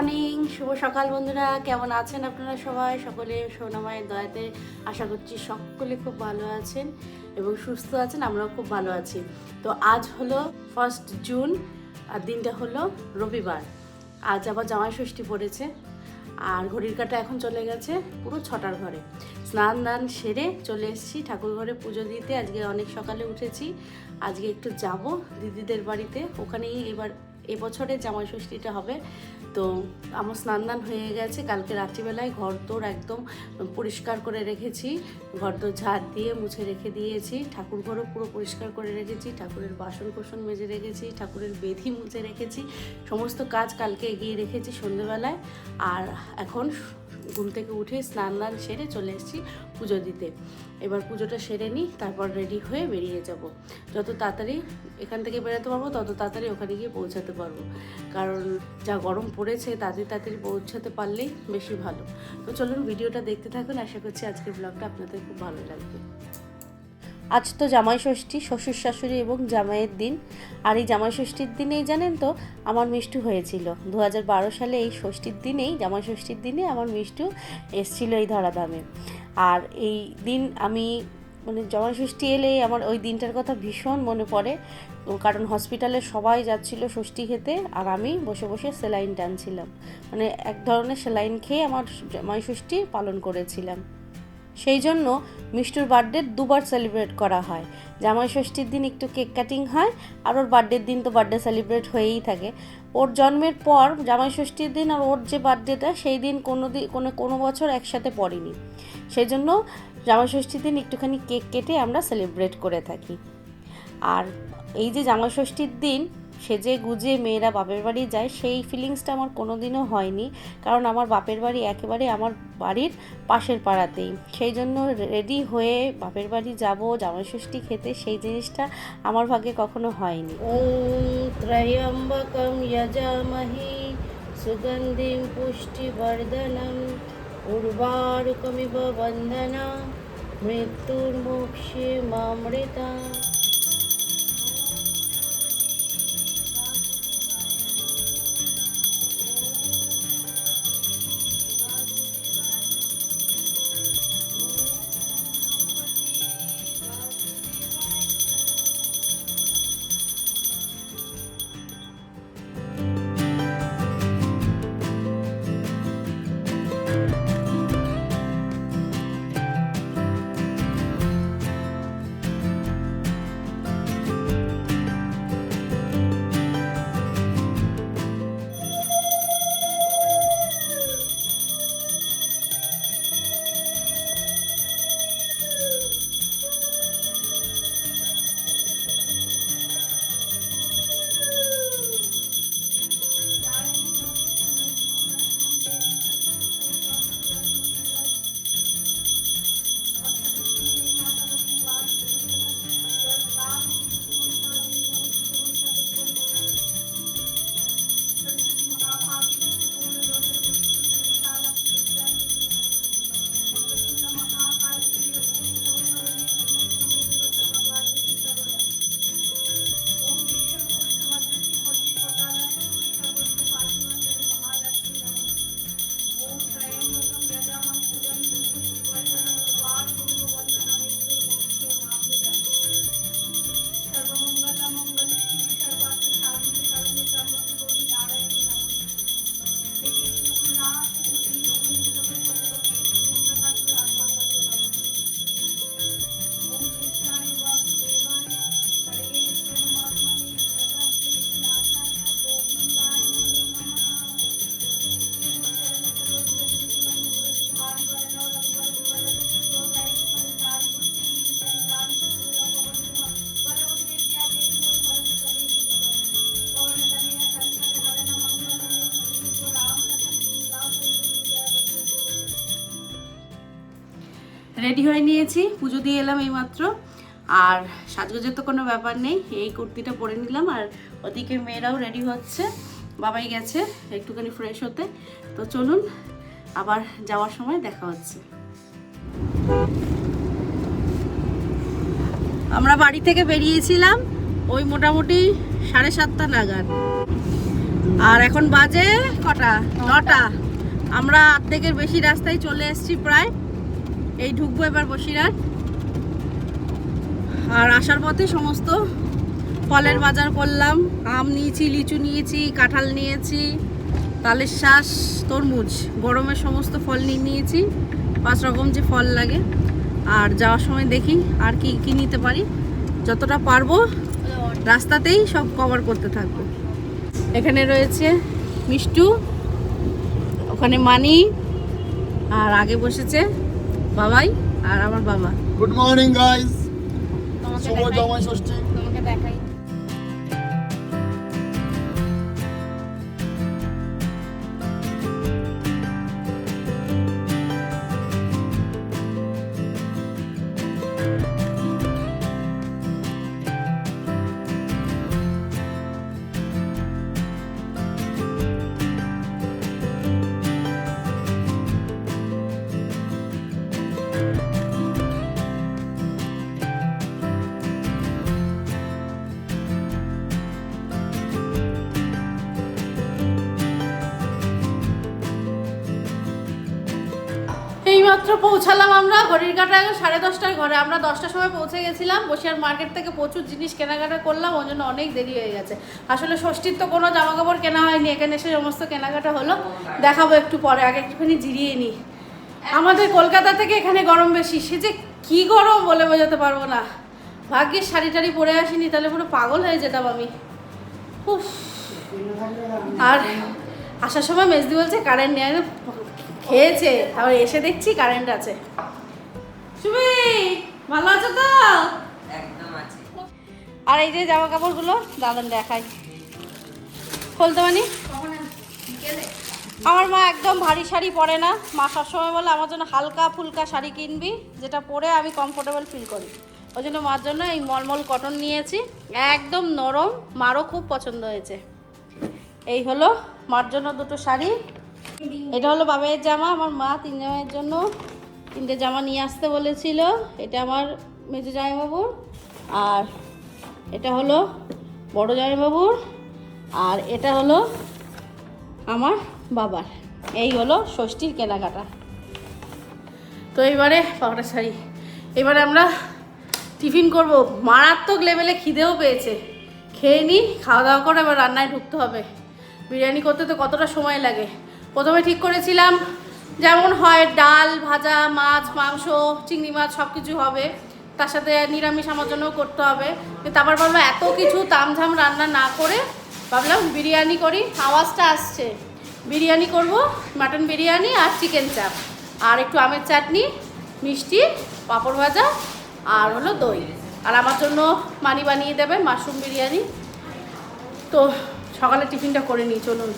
Morning শুভ সকাল বন্ধুরা। কেমন আছেন আপনারা সবাই? সকলে সোনামায়ের দয়াতে আশা করছি সকলে খুব ভালো আছেন এবং সুস্থ আছেন, আমরাও খুব ভালো আছি। তো আজ হলো ফার্স্ট জুন আর দিনটা হলো রবিবার। আজ আবার জামাই ষষ্ঠী পড়েছে, আর ঘড়ির কাটা এখন চলে গেছে পুরো ছটার ঘরে। স্নান দান সেরে চলে এসেছি ঠাকুর ঘরে পুজো দিতে। আজকে অনেক সকালে উঠেছি, আজকে একটু যাব দিদিদের বাড়িতে। ওখানেই এবার এবছরে জামাই ষষ্ঠীটা হবে। তো আমার স্নান দান হয়ে গেছে। কালকে রাত্রিবেলায় ঘর তোর একদম পরিষ্কার করে রেখেছি। ঘর দোর ঝাড় দিয়ে মুছে রেখে দিয়েছি। ঠাকুর ঘরও পুরো পরিষ্কার করে রেখেছি। ঠাকুরের বাসন কোসন মেজে রেখেছি। ঠাকুরের বেধি মুছে রেখেছি। সমস্ত কাজ কালকে এগিয়ে রেখেছি সন্ধ্যেবেলায় আর এখন ঘুম থেকে উঠে স্নান দান সেরে চলে এসেছি পুজো দিতে। এবার পুজোটা সেরে নিই, তারপর রেডি হয়ে বেরিয়ে যাব। যত তাড়াতাড়ি এখান থেকে বেরোতে পারব, তত তাড়াতাড়ি ওখানে গিয়ে পৌঁছাতে পারব। কারণ যা গরম পড়েছে, তাড়াতাড়ি তাড়াতাড়ি পৌঁছাতে পারলেই বেশি ভালো। তো চলুন ভিডিওটা দেখতে থাকুন, আশা করছি আজকের ব্লগটা আপনাদের খুব ভালো লাগবে। আজ তো জামাই ষষ্ঠী, শ্বশুর শাশুড়ি এবং জামাইয়ের দিন। আর এই জামাই ষষ্ঠীর দিনেই জানেন তো, আমার মিষ্টু হয়েছিল। দু হাজার বারো সালে এই ষষ্ঠীর দিনেই, জামাই ষষ্ঠীর দিনে আমার মিষ্টু এসছিল এই ধরাধামে। আর এই দিন আমি মানে জামাই ষষ্ঠী এলেই আমার ওই দিনটার কথা ভীষণ মনে পড়ে। কারণ হসপিটালে সবাই যাচ্ছিল ষষ্ঠী খেতে, আর আমি বসে বসে সেলাইন টানছিলাম। মানে এক ধরনের সেলাইন খেয়ে আমার জামাই ষষ্ঠী পালন করেছিলাম। সেই জন্য মিষ্টুর বার্থডে দুবার সেলিব্রেট করা হয়। জামাই ষষ্ঠীর দিন একটু কেক কাটিং হয়, আর ওর বার্থডের দিন তো বার্থডে সেলিব্রেট হয়েই থাকে। ওর জন্মের পর জামাই ষষ্ঠীর দিন আর ওর যে বার্থডেটা, সেই দিন কোনো দিন কোনো কোনো বছর একসাথে পড়েনি। সেই জন্য জামাই ষষ্ঠীর দিন একটুখানি কেক কেটে আমরা সেলিব্রেট করে থাকি। আর এই যে জামাই ষষ্ঠীর দিন সেজে গুজে মেয়েরা বাপের বাড়ি যায়, সেই ফিলিংসটা আমার কোনোদিনও হয়নি। কারণ আমার বাপের বাড়ি একেবারে আমার বাড়ির পাশের পাড়াতেই। সেই জন্য রেডি হয়ে বাপের বাড়ি যাব জামাই ষষ্ঠী খেতে, সেই জিনিসটা আমার ভাগ্যে কখনো হয়নি। ত্রয়ম্বকম যজামহি সুগন্ধিম পুষ্টিবর্ধনম উর্বারুকমিব বন্দনা মৃত্যুর্মোক্ষে মামৃতা রেডি হয়ে নিয়েছি, পুজো দিয়ে এলাম এইমাত্র। আর সাজগোজের তো কোনো ব্যাপার নেই, এই কুর্তিটা পরে নিলাম। আর ওদিকে মেয়েরাও রেডি হচ্ছে, বাবাই গেছে একটুখানি ফ্রেশ হতে। তো চলুন, আবার যাওয়ার সময় দেখা হচ্ছে। আমরা বাড়ি থেকে বেরিয়েছিলাম ওই মোটামুটি সাড়ে সাতটা নাগাদ। আর এখন বাজে কটা? নটা। আমরা অর্ধেকের বেশি রাস্তায় চলে এসেছি প্রায়। এই ঢুকবো এবার বসিরহাট। আর আসার পথে সমস্ত ফলের বাজার করলাম। আম নিয়েছি, লিচু নিয়েছি, কাঁঠাল নিয়েছি, তালের শ্বাস তরমুজ। গরমের সমস্ত ফল নিয়ে নিয়েছি। পাঁচ রকম যে ফল লাগে। আর যাওয়ার সময় দেখি আর কি কি নিতে পারি। যতটা পারব রাস্তাতেই সব কভার করতে থাকব। এখানে রয়েছে মিষ্টু, ওখানে মানি, আর আগে বসেছে বাবাই আর আমার বাবা। গুড মর্নিং গাইস শুভ জামাই ষষ্ঠী। এইমাত্র পৌঁছালাম আমরা, ঘড়ির কাটা এখন সাড়ে দশটায় ঘরে। আমরা দশটার সময় পৌঁছে গেছিলাম, বসিয়ার মার্কেট থেকে প্রচুর জিনিস কেনাকাটা করলাম ওই জন্য অনেক দেরি হয়ে গেছে। আসলে ষষ্ঠীর তো কোনো জামা কাপড় কেনা হয়নি, এখানে এসে সমস্ত কেনাকাটা হলো। দেখাবো একটু পরে, আগে একটুখানি জিরিয়ে নিই। আমাদের কলকাতা থেকে এখানে গরম বেশি, সে যে কী গরম বলে বোঝাতে পারব না। ভাগ্যের শাড়ি টাড়ি পরে আসিনি, তাহলে পুরো পাগল হয়ে যেতাম আমি। উফ। আর আসার সময় মেজদি বলছে, কারেন্ট আমি খেয়েছে তারপর এসে দেখছি কারেন্ট আছে। সুমি ভালো আছো তো? একদম আছে। আর এই যে জামা কাপড়গুলো দাদান দেখাই খুলতে মানি আমার মা একদম ভারী শাড়ি পরে না। মা সবসময় বলে আমার জন্য হালকা ফুলকা শাড়ি কিনবি যেটা পরে আমি কমফোর্টেবল ফিল করি। ওই জন্য মার জন্য এই মলমল কটন নিয়েছি। একদম নরম মারও খুব পছন্দ হয়েছে। এই হলো মার জন্য দুটো শাড়ি। এটা হলো বাবাইয়ের জামা, আমার মা তিন জামাইয়ের জন্য তিনটে জামা নিয়ে আসতে বলেছিল। এটা আমার মেজো জামাইবাবুর আর এটা হলো বড় জামাইবাবুর আর এটা হলো আমার বাবার। এই হলো ষষ্ঠীর কেনাকাটা। তো এবারে পাওয়াটা শাড়ি। এবারে আমরা টিফিন করব। মারাত্মক লেভেলে খিদেও পেয়েছে। খেয়ে নিই খাওয়া দাওয়া করে এবার রান্নায় ঢুকতে হবে। বিরিয়ানি করতে তো কতটা সময় লাগে। প্রথমে ঠিক করেছিলাম, যেমন হয় ডাল, ভাজা, মাছ, মাংস, চিংড়ি মাছ সব কিছু হবে। তার সাথে নিরামিষ আমার জন্যও করতে হবে। আবার ভাবলাম এত কিছু তামঝাম রান্না না করে ভাবলাম বিরিয়ানি করি, আওয়াজটা আসছে। বিরিয়ানি করব, মাটন বিরিয়ানি আর চিকেন চাপ। আর একটু আমের চাটনি, মিষ্টি, পাঁপড় ভাজা আর হলো দই। আর আমার জন্য মানি বানিয়ে দেবে মাশরুম বিরিয়ানি। তো সকালে টিফিনটা করে নিই, চলুন।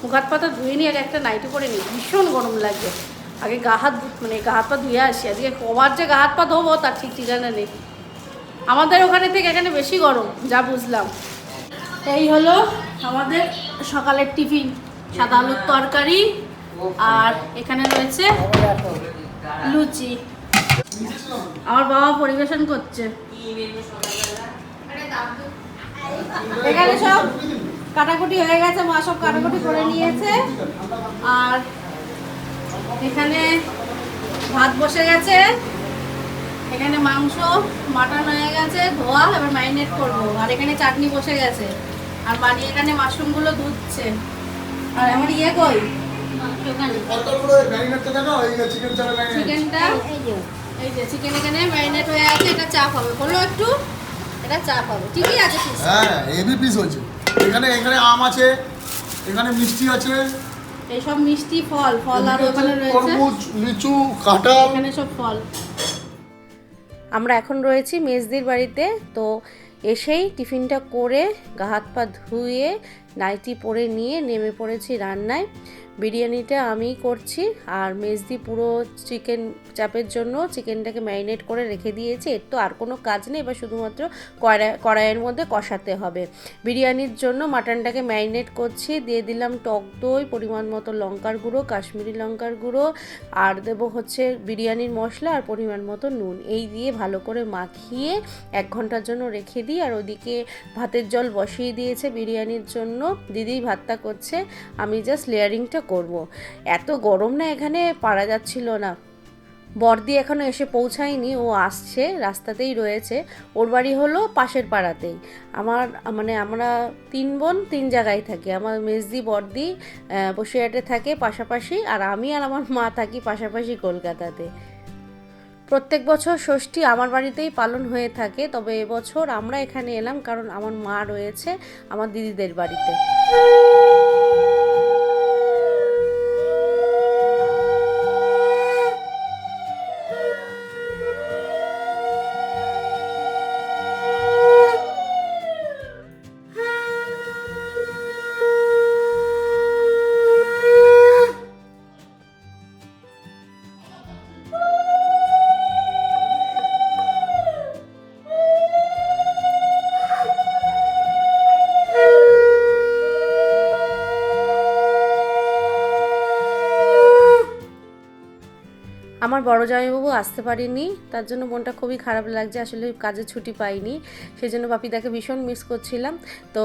মুখ হাত পাতা ধুয়ে নিয়ে আর একটা নাইটি পরে নিই। ভীষণ গরম লাগে। আগে গা হাত মানে গা হাত পা ধুয়ে আসি। আজকে কবার যে গা হাত পা ধোবো, তার ঠিক ঠিকানা নেই। আমাদের ওখানে থেকে এখানে বেশি গরম, যা বুঝলাম। এই হলো আমাদের সকালের টিফিন। সাদা আলুর তরকারি আর এখানে রয়েছে লুচি। আমার বাবা পরিবেশন করছে। এখানে সব কাটাকুটি হয়ে গেছে মা সব কাটাকুটি করে নিয়েছে। আর এখানে ভাত বসে গেছে। এখানে মাংস মাটন হয়ে গেছে ধোয়া এবার ম্যারিনেট করব। আর এখানে চাটনি বসে গেছে। আর মানি এখানে মাশরুমগুলো ধুচ্ছে। আর আমার ইয়ে কই? চিকেনটা? এই যে চিকেন এখানে ম্যারিনেট হয়ে আছে এটা চাপ হবে। বলো একটু এটা চাপ হবে। ঠিকই আছে হ্যাঁ হেভি পিস হয়েছে। এখানে এখানে আম আছে এখানে মিষ্টি আছে। এইসব মিষ্টি ফল ফল আর ওখানে রয়েছে। তরমুজ লিচু কাঁঠাল। এখানে সব ফল। আমরা এখন রয়েছি মেজদির বাড়িতে তো এসেই টিফিনটা করে গা হাত পা ধুয়ে নাইটি পরে নিয়ে নেমে পড়েছি রান্নায়। বিরিয়ানিটা আমি করছি আর মেজদি পুরো চিকেন চাপের জন্য চিকেনটাকে ম্যারিনেট করে রেখে দিয়েছি। এর তো আর কোনো কাজ নেই, এবার শুধুমাত্র কড়াই কড়াইয়ের মধ্যে কষাতে হবে। বিরিয়ানির জন্য মাটনটাকে ম্যারিনেট করছি, দিয়ে দিলাম টক দই, পরিমাণ মতো লঙ্কার গুঁড়ো, কাশ্মীরি লঙ্কার গুঁড়ো, আর দেবো হচ্ছে বিরিয়ানির মশলা আর পরিমাণ মতো নুন। এই দিয়ে ভালো করে মাখিয়ে এক ঘণ্টার জন্য রেখে দিই, আর ওদিকে ভাতের জল বসিয়ে দিয়েছে বিরিয়ানির জন্য। দিদি ভাতটা করছে, আমি জাস্ট লেয়ারিংটা করব। এত গরম না এখানে, পারা যাচ্ছিল না। বর্দি এখনও এসে পৌঁছায়নি, ও আসছে, রাস্তাতেই রয়েছে। ওর বাড়ি হলো পাশের পাড়াতেই। আমার মানে আমরা তিন বোন, তিন জায়গায় থাকি। আমার মেজদি বর্দি বসিরহাটে থাকে পাশাপাশি, আর আমি আর আমার মা থাকি পাশাপাশি কলকাতাতে। প্রত্যেক বছর ষষ্ঠী আমার বাড়িতেই পালন হয়ে থাকে, তবে এবছর আমরা এখানে এলাম কারণ আমার মা রয়েছে আমার দিদিদের বাড়িতে। আমার বড় জামাইবাবু আসতে পারেনি, তার জন্য মনটা খুবই খারাপ লাগছে, আসলে কাজে ছুটি পাইনি সেই জন্য বাপিদাকে ভীষণ মিস করছিলাম। তো,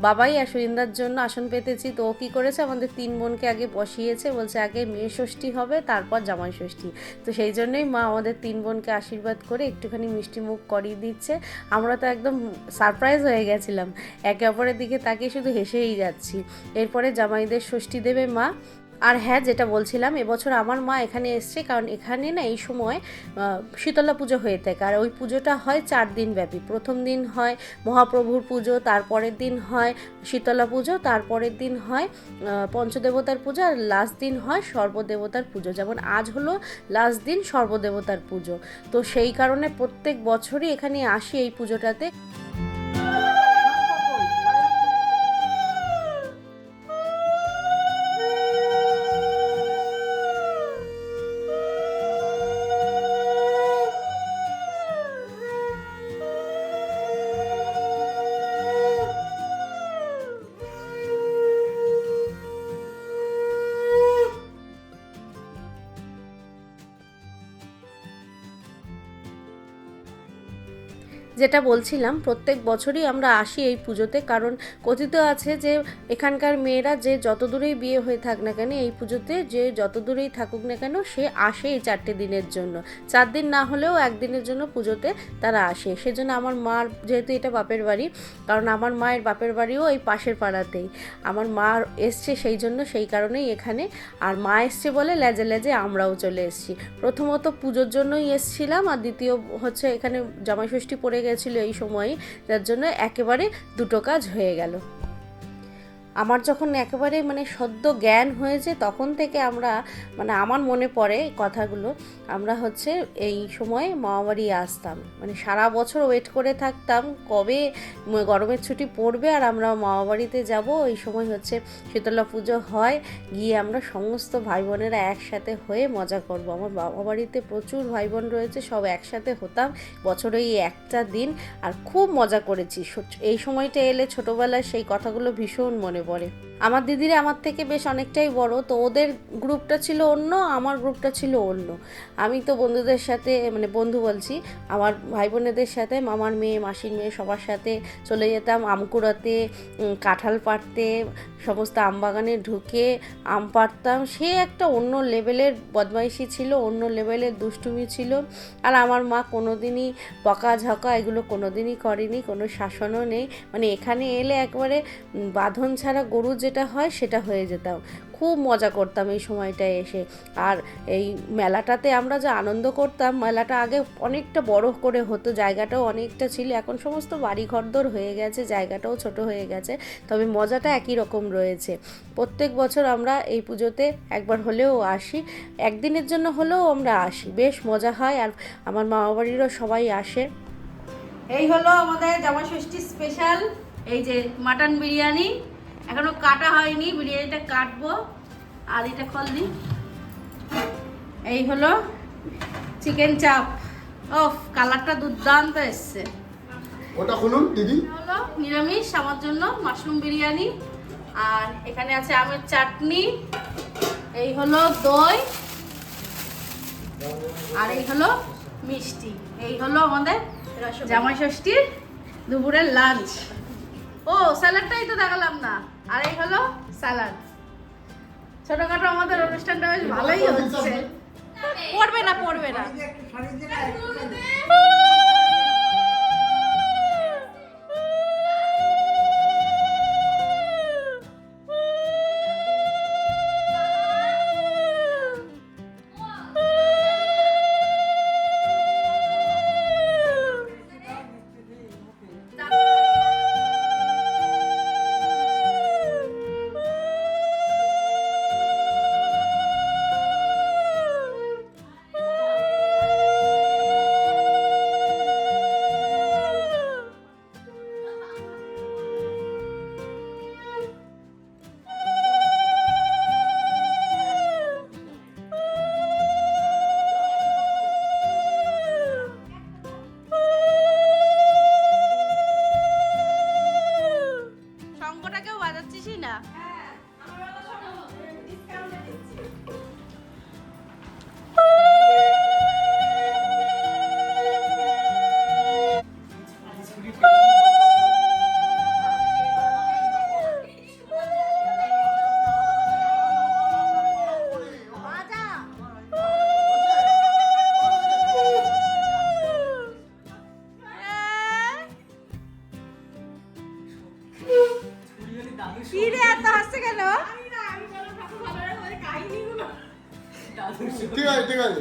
বাবাই আর সুরিন্দার জন্য আসন পেতেছি, তো ও কী করেছে, আমাদের তিন বোনকে আগে বসিয়েছে, বলছে আগে মেয়ে ষষ্ঠী হবে, তারপর জামাই ষষ্ঠী। তো সেই জন্যই মা আমাদের তিন বোনকে আশীর্বাদ করে একটুখানি মিষ্টি মুখ করিয়ে দিচ্ছে। আমরা তো একদম সারপ্রাইজ হয়ে গেছিলাম। একে অপরের দিকে তাকিয়ে শুধু হেসেই যাচ্ছি। এরপরে জামাইদের ষষ্ঠী দেবে মা আর হ্যাঁ যেটা বলছিলাম, এবছর আমার মা এখানে এসছে, কারণ এখানে না এই সময় শীতলা পুজো হয়ে থাকে। আর ওই পুজোটা হয় চার দিন ব্যাপী। প্রথম দিন হয় মহাপ্রভুর পুজো, তারপরের দিন হয় শীতলা পুজো, তারপরের দিন হয় পঞ্চদেবতার পুজো, আর লাস্ট দিন হয় সর্বদেবতার পুজো। যেমন আজ হলো লাস্ট দিন সর্বদেবতার পুজো। তো সেই কারণে প্রত্যেক বছরই এখানে আসি এই পুজোটাতে। যেটা বলছিলাম, প্রত্যেক বছরই আমরা আসি এই পুজোতে। কারণ কথিত আছে যে, এখানকার মেয়েরা যে যত দূরেই বিয়ে হয়ে থাক না কেন, এই পুজোতে যে যত দূরেই থাকুক না কেন, সে আসে এই চারটে দিনের জন্য। চার দিন না হলেও একদিনের জন্য পুজোতে তারা আসে। সেজন্য আমার মার, যেহেতু এটা বাপের বাড়ি, কারণ আমার মায়ের বাপের বাড়িও এই পাশের পাড়াতেই। আমার মা এসছে সেই জন্য, সেই কারণেই এখানে। আর মা এসছে বলে লেজে লেজে আমরাও চলে এসেছি। প্রথমত পুজোর জন্যই এসছিলাম, আর দ্বিতীয় হচ্ছে এখানে জামাই ষষ্ঠী পড়ে গেছিল এই সময়ে যার জন্য একেবারে দুটো কাজ হয়ে গেল। আমার যখন একেবারে মানে সদ্য জ্ঞান হয়েছে, তখন থেকে আমরা মানে আমার মনে পড়ে কথাগুলো, আমরা হচ্ছে এই সময় মামাবাড়ি আসতাম। মানে সারা বছর ওয়েট করে থাকতাম কবে গরমের ছুটি পড়বে আর আমরা মামাবাড়িতে যাব। এই সময় হচ্ছে শীতলা পুজো হয়, গিয়ে আমরা সমস্ত ভাই বোনেরা একসাথে হয়ে মজা করব। আমার বাবা বাড়িতে প্রচুর ভাই বোন রয়েছে, সব একসাথে হতাম। বছরে এই একটা দিন, আর খুব মজা করেছি। এই সময়টা এলে ছোটোবেলায় সেই কথাগুলো ভীষণ মনে পড়ে আমার দিদিরা আমার থেকে বেশ অনেকটাই বড়, তো ওদের গ্রুপটা ছিল অন্য, আমার গ্রুপটা ছিল অন্য। আমি তো বন্ধুদের সাথে মানে বন্ধু বলছি, আমার ভাই বোনেদের সাথে, মামার মেয়ে, মাসির মেয়ে সবার সাথে চলে যেতাম, আম কুড়াতে কাঁঠাল পাড়তে, সমস্ত আম বাগানে ঢুকে আম পাড়তাম। সে একটা অন্য লেভেলের বদমাইশি ছিল, অন্য লেভেলের দুষ্টুমি ছিল। আর আমার মা কোনোদিনই বকাঝকা এগুলো কোনোদিনই করেনি, কোনো শাসনও নেই। মানে এখানে এলে একবারে বাঁধন ছাড়া গরু যেটা হয় সেটা হয়ে যেতাম। খুব মজা করতাম এই সময়টায় এসে। আর এই মেলাটাতে আমরা যে আনন্দ করতাম, মেলাটা আগে অনেকটা বড় করে হতো, জায়গাটাও অনেকটা ছিল। এখন সমস্ত বাড়ি ঘরদোর হয়ে গেছে, জায়গাটাও ছোট হয়ে গেছে। তবে মজাটা একই রকম রয়েছে। প্রত্যেক বছর আমরা এই পুজোতে একবার হলেও আসি। একদিনের জন্য হলেও আমরা আসি। বেশ মজা হয়। আর আমার মামা বাড়িরও সবাই আসে। এই হলো আমাদের জামা ষষ্ঠী স্পেশাল। এই যে মাটন বিরিয়ানি। এখনও কাটা হয়নি বিরিয়ানিটা কাটবো। আর এটা খল দি। এই হলো চিকেন চাপ ওফ কালারটা দুর্দান্ত এসছে। ওটা খুলুন দিদি। হলো নিরামিষ আমার জন্য মাশরুম বিরিয়ানি। আর এখানে আছে আমের চাটনি। এই হলো দই। আর এই হলো মিষ্টি। এই হলো আমাদের জামাই ষষ্ঠীর দুপুরের লাঞ্চ। ও স্যালাডটাই তো দেখালাম না। আর এই হলো স্যালাড ছোটখাটো আমাদের অনুষ্ঠানটা বেশ ভালোই হচ্ছে। পড়বে না পড়বে না। কি রে এত হাসছে কেন? ঠিক আছে ঠিক আছে।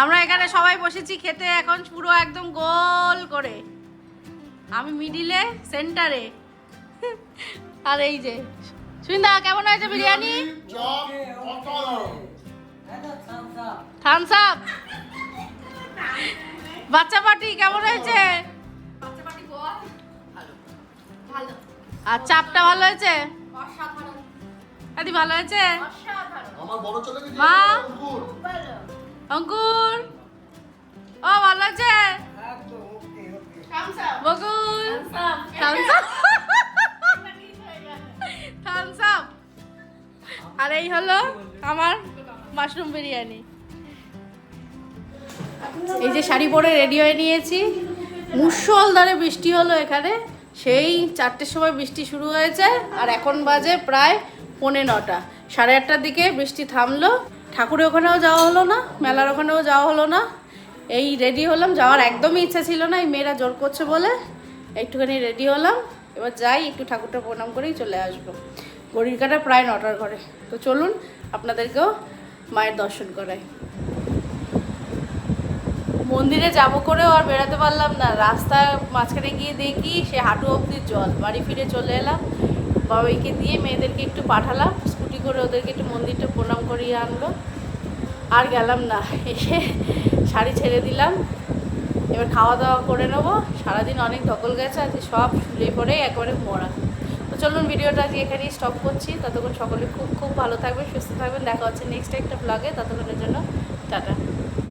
আমরা এখানে সবাই বসেছি খেতে এখন পুরো একদম গোল করে। আমি মিডিলে সেন্টারে। আর এই যে সুন্দা কেমন হয়েছে বিরিয়ানি? থামস আপ বাচ্চা পার্টি কেমন হয়েছে? আর চাপটা ভালো হয়েছে? আদি ভালো হয়েছে? মা। অঙ্কুর। ও ভালো আছে? Bakul. Thumbs up thumbs up আর এই হলো আমার মাশরুম বিরিয়ানি। এই যে শাড়ি পরে রেডি হয়ে নিয়েছি। মুসলধারে বৃষ্টি হলো এখানে। সেই চারটের সময় বৃষ্টি শুরু হয়েছে। আর এখন বাজে প্রায় পৌনে নটা। সাড়ে আটটার দিকে বৃষ্টি থামলো। ঠাকুরের ওখানেও যাওয়া হলো না, মেলার ওখানেও যাওয়া হলো না। এই রেডি হলাম, যাওয়ার একদমই ইচ্ছা ছিল না, এই মেয়েরা জোর করছে বলে। একটুখানি রেডি হলাম, এবার যাই, একটু ঠাকুরটা প্রণাম করেই চলে আসব। ঘড়ির কাটা প্রায় নটার ঘরে। তো চলুন, আপনাদেরকেও মায়ের দর্শন করাই। মন্দিরে যাব করেও আর বেড়াতে পারলাম না। রাস্তার মাঝখানে গিয়ে দেখি সে হাঁটু অবধি জল। বাড়ি ফিরে চলে এলাম। বাবাইকে দিয়ে মেয়েদেরকে একটু পাঠালাম। করে ওদেরকে একটু মন্দিরটা প্রণাম করিয়ে আনলো। আর গেলাম না, এসে শাড়ি ছেড়ে দিলাম। এবার খাওয়া দাওয়া করে নেব। সারাদিন অনেক ধকল গেছে, আজকে সব শুলে পরে একবারে মরা। তো চলুন ভিডিওটা আজকে এখানেই স্টপ করছি। ততক্ষণ সকলে খুব খুব ভালো থাকবেন, সুস্থ থাকবেন। দেখা হচ্ছে নেক্সট একটা ব্লগে ততক্ষণের জন্য টাটা।